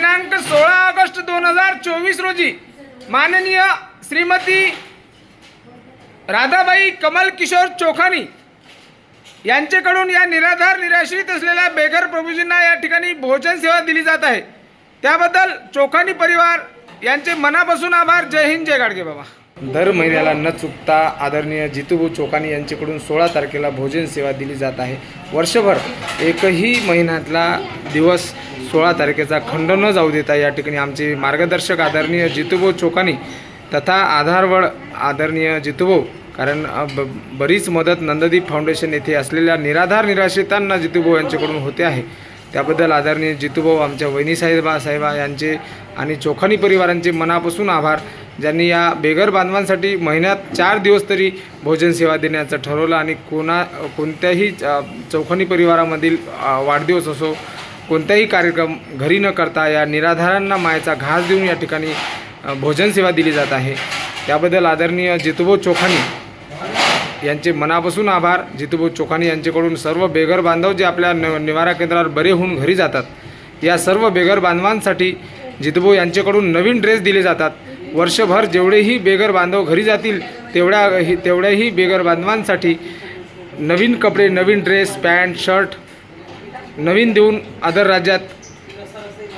दिनांक सोळा ऑगस्ट दोन हजार चोवीस रोजी माननीय श्रीमती राधाबाई कमल किशोर चोखानी यांच्याकडून या निराधार निराश्रित असलेल्या बेघर प्रभूजींना या ठिकाणी भोजन सेवा दिली जात आहे. त्याबद्दल चोखानी परिवार यांचे मनापासून आभार. जय हिंद जय गाडगे बाबा. दर महिन्याला न चुकता आदरणीय जितूभाऊ चोखानी यांच्याकडून सोळा तारखेला भोजन सेवा दिली जात आहे. वर्षभर एकही महिन्यातला दिवस सोळा तारखेचा खंड न जाऊ देता या ठिकाणी आमचे मार्गदर्शक आदरणीय जितूभाऊ चोखानी तथा आधारवड आदरणीय जितूभाऊ कारण ब बरीच मदत नंददीप फाउंडेशन येथे असलेल्या निराधार निराश्रितांना जितूभाऊ यांच्याकडून होते आहे. त्याबद्दल आदरणीय जितूभाऊ आमच्या वहिनी साहेबा साहेबा यांचे आणि चोखानी परिवारांचे मनापासून आभार. ज्यांनी या बेघर बांधवांसाठी महिन्यात चार दिवस तरी भोजन सेवा देण्याचं ठरवलं आणि कोणा कोणत्याही अ, चौखानी परिवारामधील वाढदिवस असो कोणताही कार्यक्रम घरी न करता या निराधारांना मायेचा घास देऊन या ठिकाणी भोजनसेवा दिली जात आहे. त्याबद्दल आदरणीय जितुभाऊ चोखानी यांचे मनापासून आभार. जितुभाऊ चोखानी यांच्याकडून सर्व बेघर बांधव जे आपल्या न निवारा केंद्रावर बरे होऊन घरी जातात या सर्व बेघर बांधवांसाठी जितुभाऊ यांच्याकडून नवीन ड्रेस दिले जातात. वर्षभर जेवढेही बेघर बांधव घरी जातील तेवढ्या तेवढ्याही बेघर बांधवांसाठी नवीन कपडे नवीन ड्रेस पॅन्ट शर्ट नवीन देऊन आदर राज्यात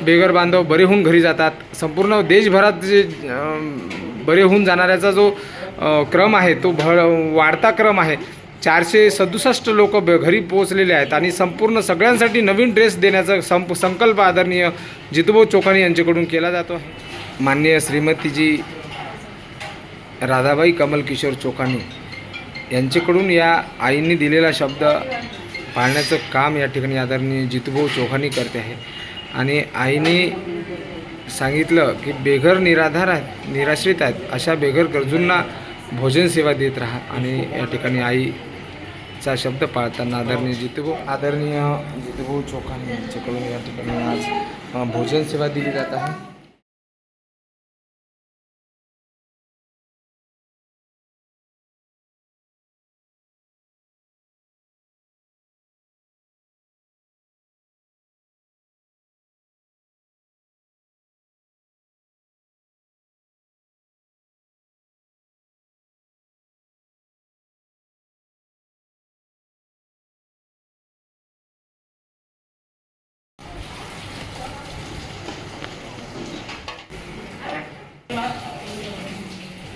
बेघर बांधव बरे होऊन घरी जातात. संपूर्ण देशभरात जे बरे होऊन जाणाऱ्याचा जो क्रम आहे तो भ वाढता क्रम आहे. चारशे सदुसष्ट लोक ब घरी पोहोचलेले आहेत आणि संपूर्ण सगळ्यांसाठी नवीन ड्रेस देण्याचा संप संकल्प आदरणीय जितुभाऊ चोखानी यांच्याकडून केला जातो आहे. माननीय श्रीमतीजी राधाबाई कमल किशोर चोखानी यांच्याकडून या आईंनी दिलेला शब्द पाळण्याचं काम या ठिकाणी आदरणीय जितूभाऊ चोखानी करते आहे. आणि आईने सांगितलं की बेघर निराधार आहेत निराश्रित आहेत अशा बेघर गरजूंना भोजन सेवा देत राहा. आणि या ठिकाणी आईचा शब्द पाळताना आदरणीय जितूभाऊ आदरणीय जितूभाऊ चोखानी यांच्याकडून या ठिकाणी आज भोजन सेवा दिली जात आहे.